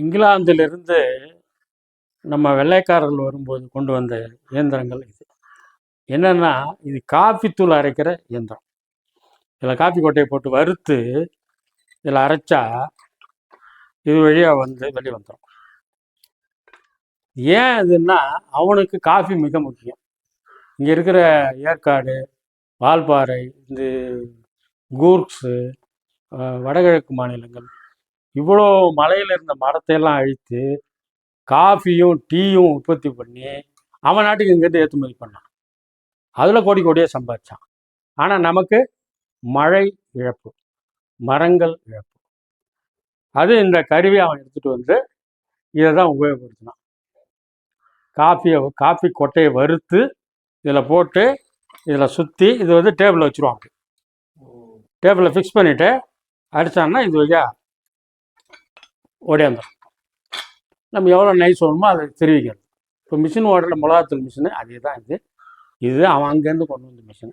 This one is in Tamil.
இங்கிலாந்திலிருந்து நம்ம வெள்ளைக்காரர்கள் வரும்போது கொண்டு வந்த இயந்திரங்கள் இது. என்னென்னா இது காஃபி தூள் அரைக்கிற இயந்திரம். இதில் காஃபி கொட்டையை போட்டு வறுத்து இதில் அரைச்சா இது வழியாக வந்து வெளியே வந்துடும் ஏன் இதுன்னா அவனுக்கு காஃபி மிக முக்கியம். இங்கே இருக்கிற ஏற்காடு வால்பாறை இந்த கூர்க்ஸு வடகிழக்கு மாநிலங்கள் இவ்வளோ மலையில் இருந்த மரத்தையெல்லாம் அழித்து காஃபியும் டீயும் உற்பத்தி பண்ணி அவன் நாட்டுக்கு இங்கேருந்து ஏற்றுமதி பண்ணான். அதில் கோடி கோடியாக சம்பாதிச்சான். ஆனால் நமக்கு மழை இழப்பு மரங்கள் இழப்பு. அது இந்த கருவியை அவன் எடுத்துகிட்டு வந்து இதை தான் உபயோகப்படுத்தினான். காஃபியை காஃபி கொட்டையை வறுத்து இதில் போட்டு இதில் சுற்றி இது வந்து டேபிளில் வச்சுருவான் அப்படி. டேபிளில் ஃபிக்ஸ் பண்ணிவிட்டு அடித்தான்னா இது வழியா ஓடியாந்துடும் நம்ம எவ்வளோ நைஸ் வேணுமோ அதை தெரிவிக்கிறது இப்போ மிஷின் ஓடுற மிளகாத்தூள் மிஷினு அதே தான் இது. இது அவன் அங்கேருந்து கொண்டு வந்த மிஷின்